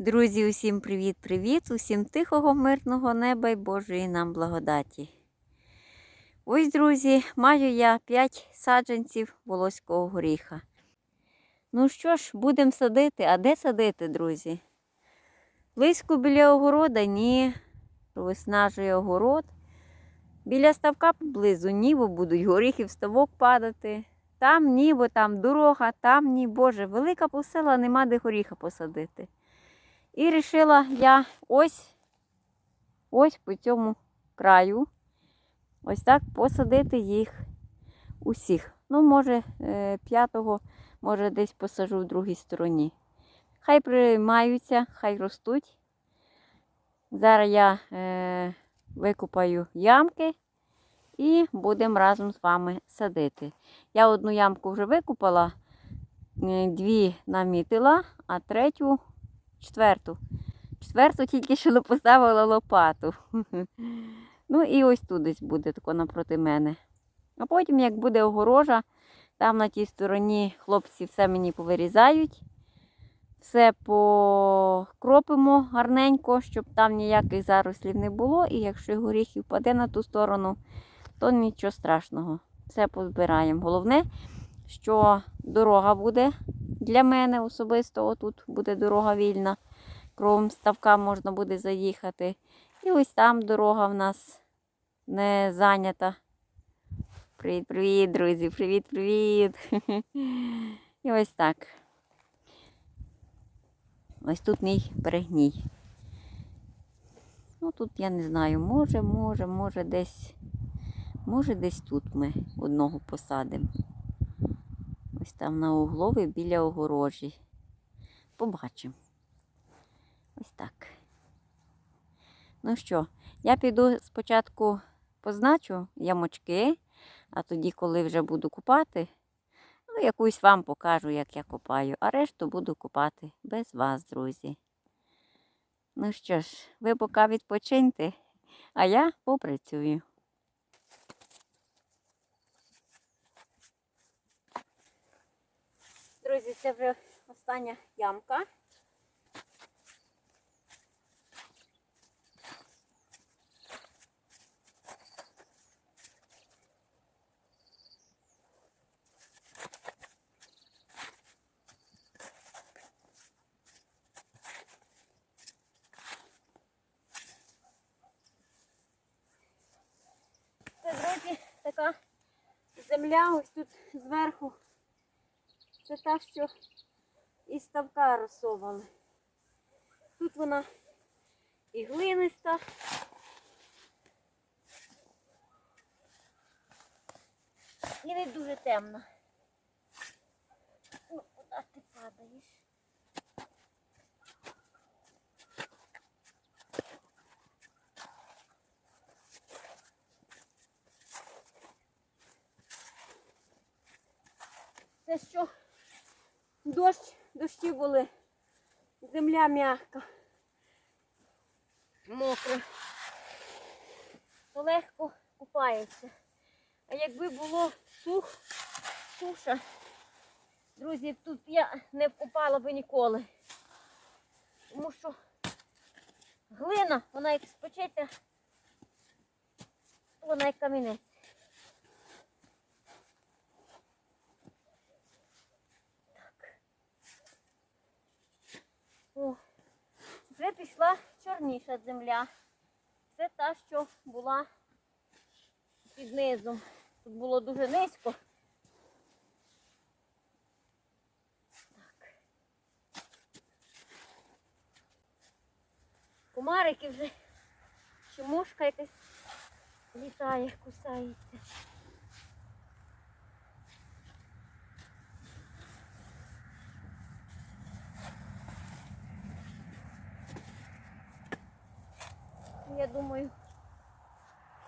Друзі, усім привіт-привіт! Усім тихого, мирного неба і Божої нам благодаті. Ось, друзі, маю я 5 саджанців волоського горіха. Ну що ж, будемо садити. А де садити, друзі? Близько біля огорода ні. Виснажує огород. Біля ставка поблизу ні, бо будуть горіхи в ставок падати. Там ні, бо там дорога, там ні, Боже, велика посела, нема де горіха посадити. І вирішила я ось ось по цьому краю ось так посадити їх усіх. Ну, може, е, п'ятого, може, десь посажу в другій стороні. Хай приймаються, хай ростуть. Зараз я е, викупаю ямки і будемо разом з вами садити. Я одну ямку вже викупала, е, дві намітила, а третю четверту. Четверту тільки що поставила лопату. Ну і ось тут десь буде тако напроти мене. А потім, як буде огорожа, там на тій стороні хлопці все мені повирізають. Все покропимо гарненько, щоб там ніяких зарослів не було. І якщо горіхи впаде на ту сторону, то нічого страшного. Все позбираємо. Головне, що дорога буде для мене особисто. Отут буде дорога вільна. Кровом ставка можна буде заїхати. І ось там дорога в нас не зайнята. Привіт-привіт, друзі! Привіт-привіт! І ось так. Ось тут мій перегній. Ну тут я не знаю, може, може, може десь, може десь тут ми одного посадимо. Ось там на углові біля огорожі. Побачимо. Ось так. Ну що, я піду спочатку позначу ямочки, а тоді, коли вже буду купати, ну, якусь вам покажу, як я копаю, а решту буду купати без вас, друзі. Ну що ж, ви поки відпочиньте, а я попрацюю. Друзі, це вже остання ямка. Така земля ось тут зверху. Це та, що із ставка розсовували. Тут вона і глиниста. І не дуже темна. Ну, куди ти падаєш? Це що дощ, дощі були, земля м'яка, мокра, то легко купається. А якби було сух, суша, друзі, тут я не вкупала би ніколи. Тому що глина, вона як спечеться, вона як камінець. О, вже пішла чорніша земля. Це та, що була під низом. Тут було дуже низько. Так. Комарики вже ще мушка якась літає, кусається. Я думаю,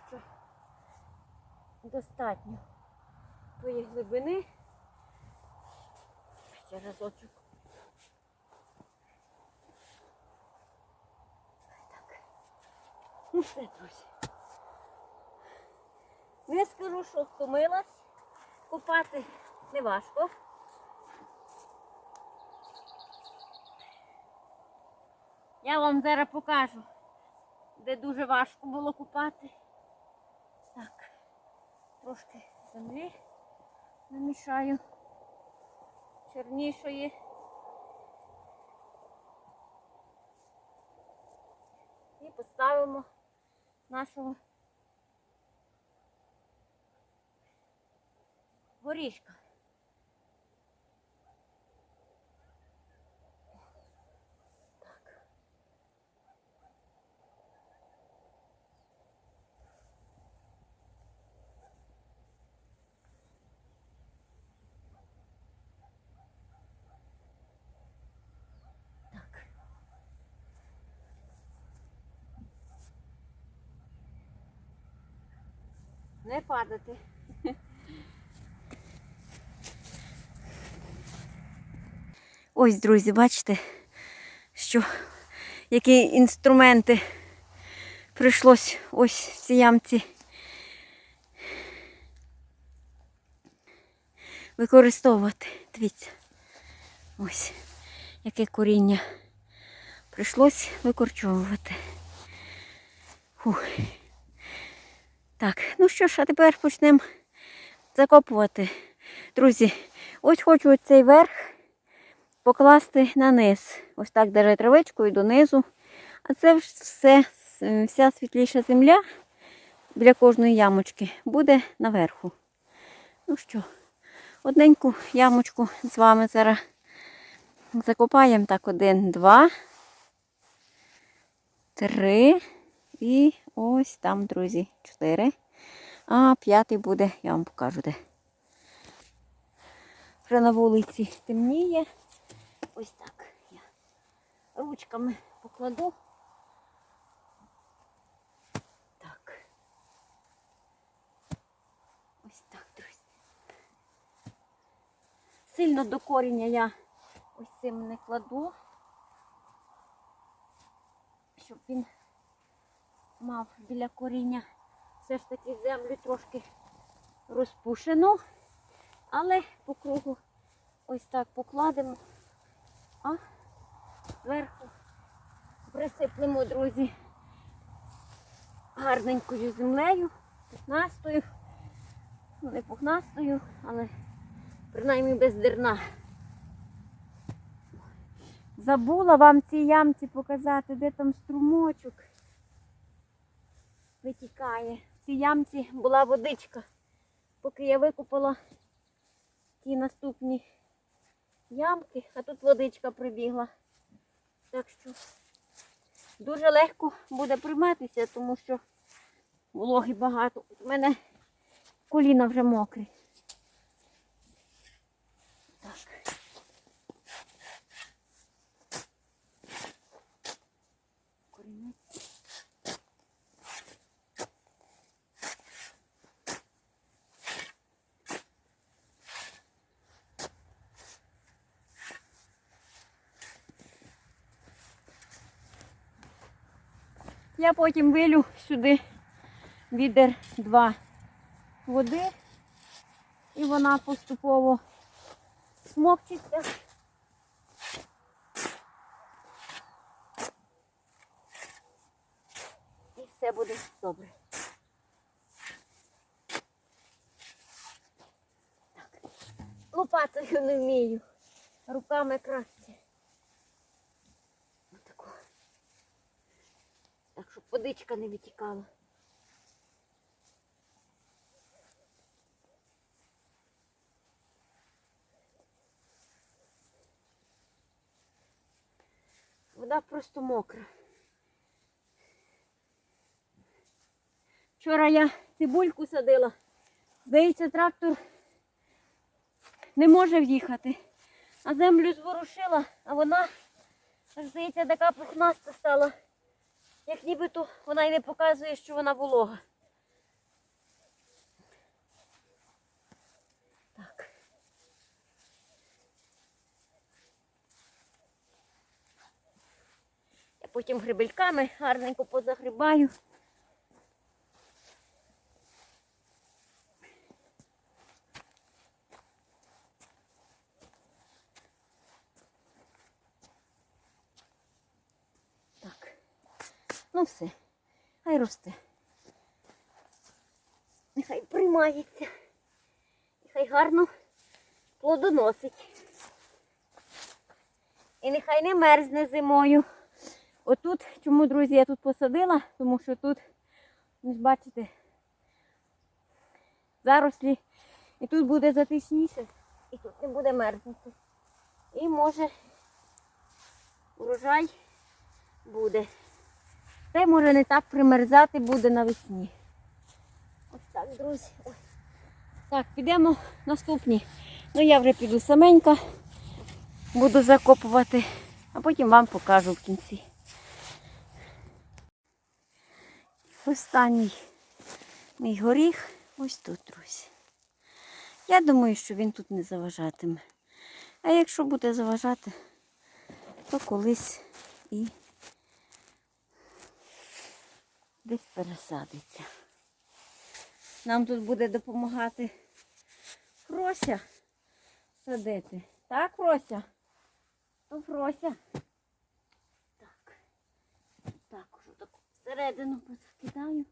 що достатньо тої глибини. Ще разочок. Так. Ну все, друзі. Не скажу, що втомилась. Купати не важко. Я вам зараз покажу, де дуже важко було купати. Так, трошки землі намішаю чорнішої. І поставимо нашого горішка. Не падати. Ось, друзі, бачите, що які інструменти прийшлось ось в цій ямці використовувати. Дивіться, ось яке коріння прийшлось викорчовувати. Фух. Так, ну що ж, а тепер почнемо закопувати. Друзі, ось хочу цей верх покласти на низ. Ось так даже травичкою донизу. А це все, вся світліша земля біля кожної ямочки буде наверху. Ну що, одненьку ямочку з вами зараз закопаємо так один, два, три і ось там, друзі, чотири. А п'ятий буде, я вам покажу де. Вже на вулиці темніє. Ось так я ручками покладу. Так. Ось так, друзі. Сильно до коріння я ось цим не кладу, щоб він мав біля коріння все ж таки землю трошки розпушену, але по кругу ось так покладемо, а зверху присиплемо, друзі, гарненькою землею, пухнастою, ну не пухнастою, але принаймні без дерна. Забула вам ці ямці показати, де там струмочок витікає. В цій ямці була водичка. Поки я викупала ті наступні ямки, а тут водичка прибігла. Так що дуже легко буде прийматися, тому що вологи багато. У мене коліна вже мокрі. Я потім вилю сюди відер два води, і вона поступово смокчиться. І все буде добре. Так. Лопатою не вмію. Руками краще. Отако. Так, щоб водичка не витікала. Вода просто мокра. Вчора я цибульку садила. Здається, трактор не може в'їхати. А землю зворушила, а вона, аж здається, така пухнаста стала. Як нібито вона й не показує, що вона волога. Так. Я потім грибельками гарненько позагрибаю. Ну все, хай росте. Нехай приймається. Нехай гарно плодоносить. І нехай не мерзне зимою. Отут, чому, друзі, я тут посадила, тому що тут, ж бачите, зарослі. І тут буде затишніше, і тут не буде мерзнути. І може урожай буде. Та й може не так примерзати буде навесні. Ось так, друзі. Ой. Так, підемо наступні. Ну я вже піду саменька, буду закопувати, а потім вам покажу в кінці. Останній мій горіх ось тут, друзі. Я думаю, що він тут не заважатиме. А якщо буде заважати, то колись і десь пересадиться. Нам тут буде допомагати Фрося садити. Так, Фрося? То Фрося. Так. Так, уже так всередину позакидаю.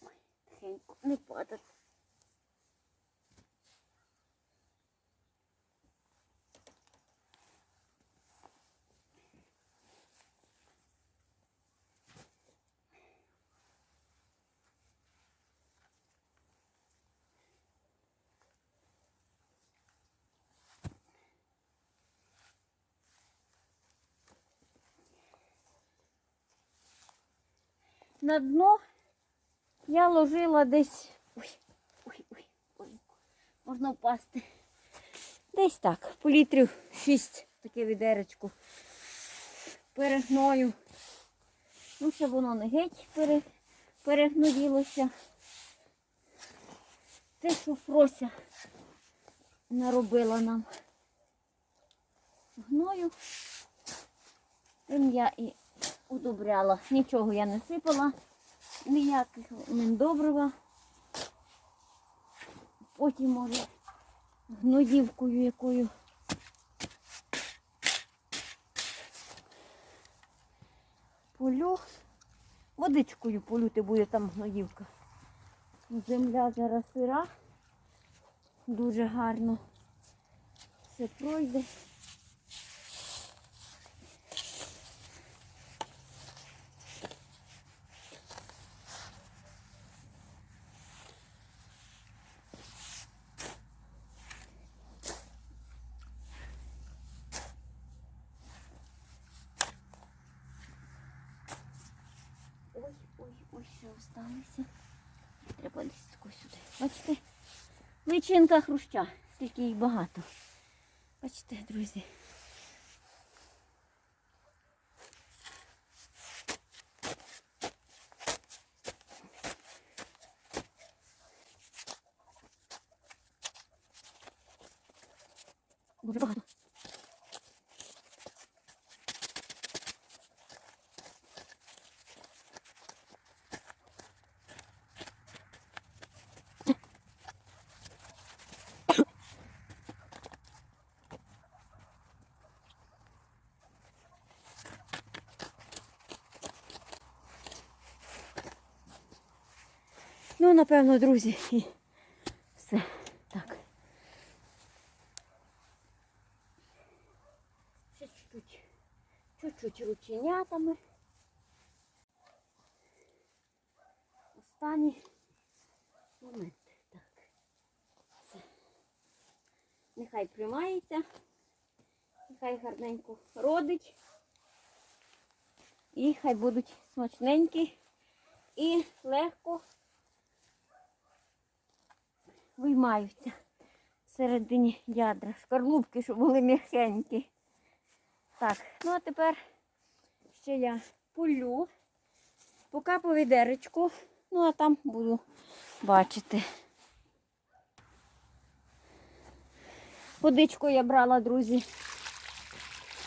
Ой, тихенько, не падати. На дно я ложила десь. Ой, ой, ой, ой, можна впасти. Десь так, по літрів 6 таке відеречко. Перегною. Ну, ще воно не геть пере, перегноїлося. Те, що Фрося наробила нам гною. Тим я і удобряла. Нічого я не сипала, ніяких добрива. Потім може гноївкою якою. Полю. Водичкою полюти буде там гноївка. Земля зараз сира. Дуже гарно все пройде. Ой, ой, ой, ще осталося. Треба десь тако сюди. Бачите? Личинка хруща, скільки їх багато. Бачите, друзі. Дуже багато. Ну, напевно, друзі, і все. Так. Ще чуть-чуть, чуть-чуть рученятами. Останні моменти. Так. Все. Нехай приймається. Нехай гарненько родить. І хай будуть смачненькі і легко виймаються всередині ядра. Шкарлупки, щоб були м'якенькі. Так, ну а тепер ще я полю, поки по відеречку, ну а там буду бачити. Водичку я брала, друзі,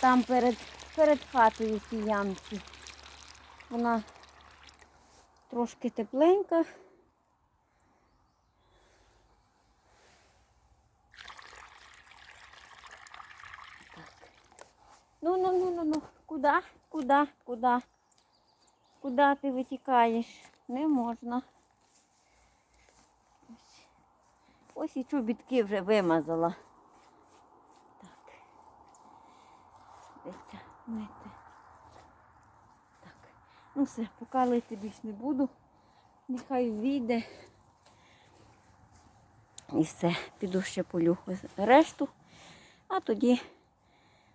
там перед, перед хатою в. Вона трошки тепленька. Куди? Куди? Куди? Куди ти витікаєш? Не можна. Ось, і чобітки вже вимазала. Так. Дивіться, мити. Так. Ну все, поки лити більш не буду. Нехай війде. І все, піду ще полю решту, а тоді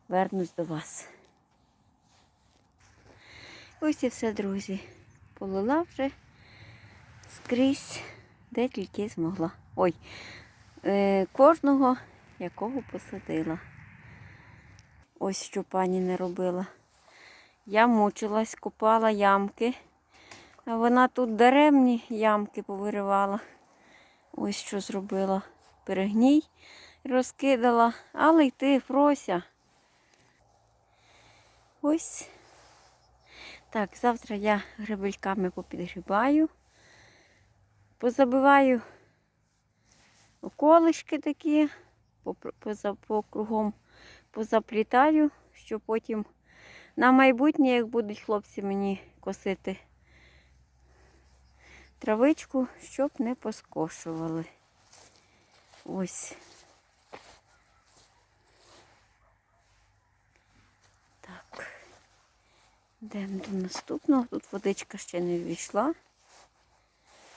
вернусь до вас. Ось і все, друзі. Полила вже скрізь, де тільки змогла. Ой, е, кожного, якого посадила. Ось що пані не робила. Я мучилась, копала ямки, а вона тут даремні ямки повиривала. Ось що зробила. Перегній розкидала, але й ти, Фрося. Ось. Так, завтра я грибельками попідгрібаю, позабиваю околишки такі, поза, по кругом позаплітаю, щоб потім на майбутнє, як будуть хлопці мені косити травичку, щоб не поскошували. Ось. Так. Йдемо до наступного. Тут водичка ще не ввійшла.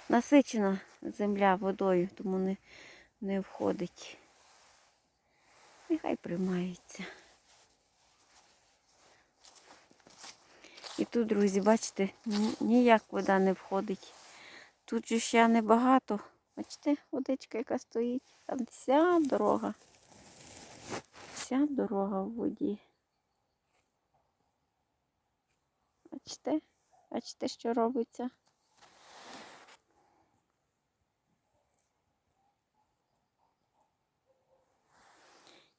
Насичена земля водою, тому не, не входить. Нехай приймається. І тут, друзі, бачите, ніяк вода не входить. Тут же ще небагато. Бачите, водичка, яка стоїть. Там вся дорога. Вся дорога в воді. Бачите? Бачите, що робиться?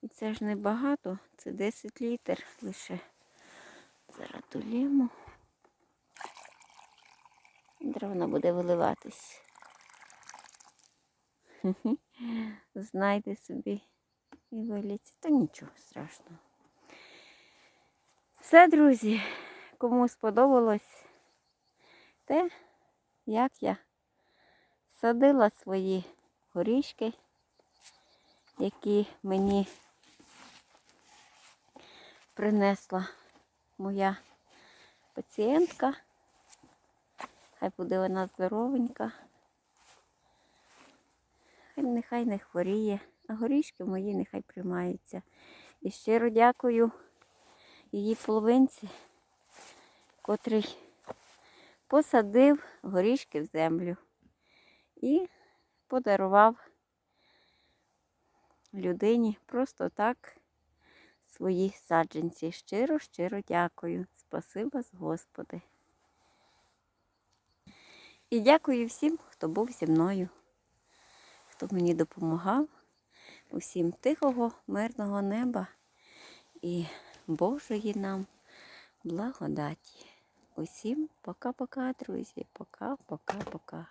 І це ж не багато, це 10 літр лише. Зараз долємо. Дрона буде виливатись. Знайде собі і виліться. Та нічого страшного. Все, друзі, кому сподобалось те, як я садила свої горішки, які мені принесла моя пацієнтка. Хай буде вона здоровенька. Хай нехай не хворіє, а горішки мої нехай приймаються. І щиро дякую її половинці, котрий посадив горішки в землю і подарував людині просто так свої саджанці. Щиро, щиро дякую. Спасибо з Господи. І дякую всім, хто був зі мною, хто мені допомагав. Усім тихого, мирного неба і Божої нам благодаті. Усім пока-пока, друзі. Пока-пока-пока.